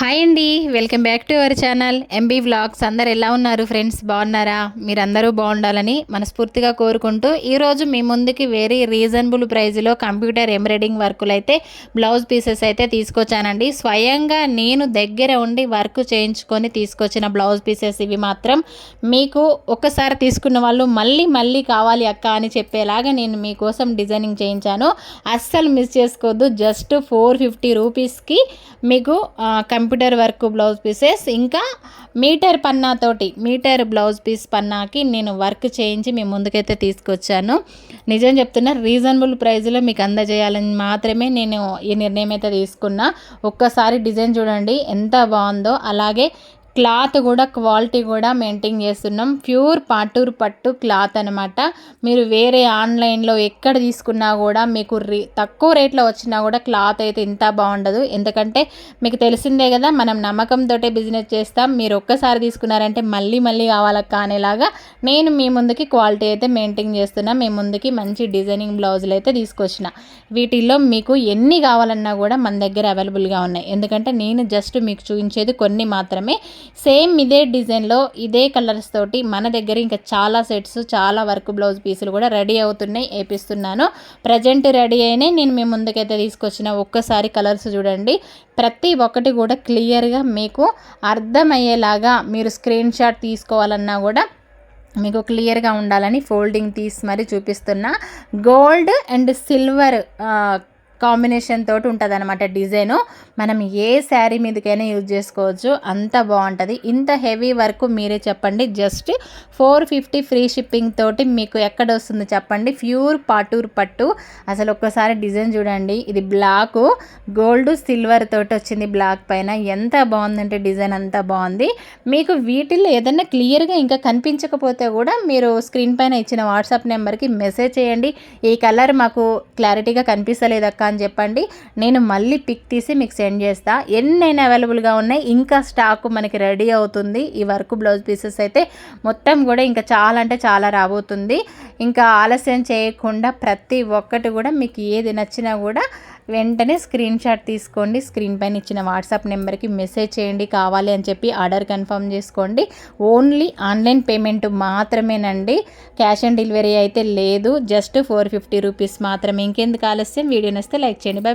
Hi అండి welcome back to our channel. MB vlogs అందరు ఎలా ఉన్నారు ఫ్రెండ్స్? బాగున్నారా? మీరందరూ బాగుండాలని మనస్ఫూర్తిగా కోరుకుంటూ ఈరోజు మీ ముందుకి వెరీ రీజనబుల్ ప్రైజ్లో కంప్యూటర్ ఎంబ్రాయిడింగ్ వర్కులు అయితే బ్లౌజ్ పీసెస్ అయితే తీసుకొచ్చానండి. స్వయంగా నేను దగ్గర ఉండి వర్క్ చేయించుకొని తీసుకొచ్చిన బ్లౌజ్ పీసెస్ ఇవి మాత్రం మీకు ఒక్కసారి తీసుకున్న వాళ్ళు మళ్ళీ మళ్ళీ కావాలి అక్క అని చెప్పేలాగా నేను మీకోసం డిజైనింగ్ చేయించాను. అస్సలు మిస్ చేసుకోవద్దు. జస్ట్ ఫోర్ ఫిఫ్టీ రూపీస్కి మీకు కంప్యూటర్ వర్క్ బ్లౌజ్ పీసెస్ ఇంకా మీటర్ పన్నాతోటి మీటర్ బ్లౌజ్ పీస్ పన్నాకి నేను వర్క్ చేయించి మీ ముందుకైతే తీసుకొచ్చాను. నిజం చెప్తున్నా రీజనబుల్ ప్రైస్లో మీకు అందజేయాలని మాత్రమే నేను ఈ నిర్ణయం అయితే తీసుకున్నా. ఒక్కసారి డిజైన్ చూడండి ఎంత బాగుందో. అలాగే క్లాత్ కూడా క్వాలిటీ కూడా మెయింటైన్ చేస్తున్నాం. ప్యూర్ పాటూర్ పట్టు క్లాత్ అనమాట మీరు వేరే ఆన్లైన్లో ఎక్కడ తీసుకున్నా కూడా మీకు రీ తక్కువ రేట్లో వచ్చినా కూడా క్లాత్ అయితే ఇంత బాగుండదు. ఎందుకంటే మీకు తెలిసిందే కదా మనం నమ్మకంతో బిజినెస్ చేస్తాం. మీరు ఒక్కసారి తీసుకున్నారంటే మళ్ళీ మళ్ళీ కావాలక్క కానేలాగా నేను మీ ముందుకి క్వాలిటీ అయితే మెయింటైన్ చేస్తున్నా. మీ ముందుకి మంచి డిజైనింగ్ బ్లౌజులు అయితే తీసుకొచ్చిన. వీటిల్లో మీకు ఎన్ని కావాలన్నా కూడా మన దగ్గర అవైలబుల్గా ఉన్నాయి. ఎందుకంటే నేను జస్ట్ మీకు చూపించేది కొన్ని మాత్రమే. సేమ్ ఇదే డిజైన్లో ఇదే కలర్స్ తోటి మన దగ్గర ఇంకా చాలా సెట్స్ చాలా వర్క్ బ్లౌజ్ పీసులు కూడా రెడీ అవుతున్నాయి వేపిస్తున్నాను. ప్రజెంట్ రెడీ అయినాయి నేను మీ ముందుకైతే తీసుకొచ్చిన ఒక్కసారి కలర్స్ చూడండి. ప్రతి ఒక్కటి కూడా క్లియర్గా మీకు అర్థమయ్యేలాగా మీరు స్క్రీన్ షాట్ తీసుకోవాలన్నా కూడా మీకు క్లియర్గా ఉండాలని ఫోల్డింగ్ తీసి మరి చూపిస్తున్నా. గోల్డ్ అండ్ సిల్వర్ కాంబినేషన్ తోటి ఉంటుంది అనమాట డిజైను. మనం ఏ శారీ మీదకైనా యూజ్ చేసుకోవచ్చు. అంత బాగుంటుంది. ఇంత హెవీ వర్క్ మీరే చెప్పండి. Just four fifty free shipping తోటి మీకు ఎక్కడ వస్తుంది చెప్పండి. ప్యూర్ పాటూర్ పట్టు. అసలు ఒక్కసారి డిజైన్ చూడండి. ఇది బ్లాక్. గోల్డ్ సిల్వర్ తోటి వచ్చింది బ్లాక్ పైన. ఎంత బాగుందంటే డిజైన్ అంతా బాగుంది. మీకు వీటిల్లో ఏదైనా క్లియర్గా ఇంకా కనిపించకపోతే కూడా మీరు స్క్రీన్ పైన ఇచ్చిన వాట్సాప్ నెంబర్కి మెసేజ్ చేయండి. ఈ కలర్ మాకు క్లారిటీగా కనిపిస్తలేదక్క అని చెప్పండి. నేను మళ్ళీ పిక్ తీసి మీకు సెండ్ చేస్తా. ఎన్నైనా అవైలబుల్గా ఉన్నాయి. ఇంకా స్టాక్ మనకి రెడీ అవుతుంది. ఈ వర్క్ బ్లౌజ్ పీసెస్ అయితే మొత్తం కూడా ఇంకా చాలా అంటే చాలా రాబోతుంది. ఇంకా ఆలస్యం చేయకుండా ప్రతి ఒక్కటి కూడా మీకు ఏది నచ్చినా కూడా వెంటనే స్క్రీన్ షాట్ తీసుకోండి. స్క్రీన్ పైన ఇచ్చిన వాట్సాప్ నెంబర్కి మెసేజ్ చేయండి. కావాలి అని చెప్పి ఆర్డర్ కన్ఫర్మ్ చేసుకోండి. ఓన్లీ ఆన్లైన్ పేమెంట్ మాత్రమేనండి. క్యాష్ ఆన్ డెలివరీ అయితే లేదు. జస్ట్ ఫోర్ ఫిఫ్టీ రూపీస్ మాత్రమే. ఇంకెందుకు ఆలస్యం? వీడియో నస్తే లైక్ చేయండి. బాయ్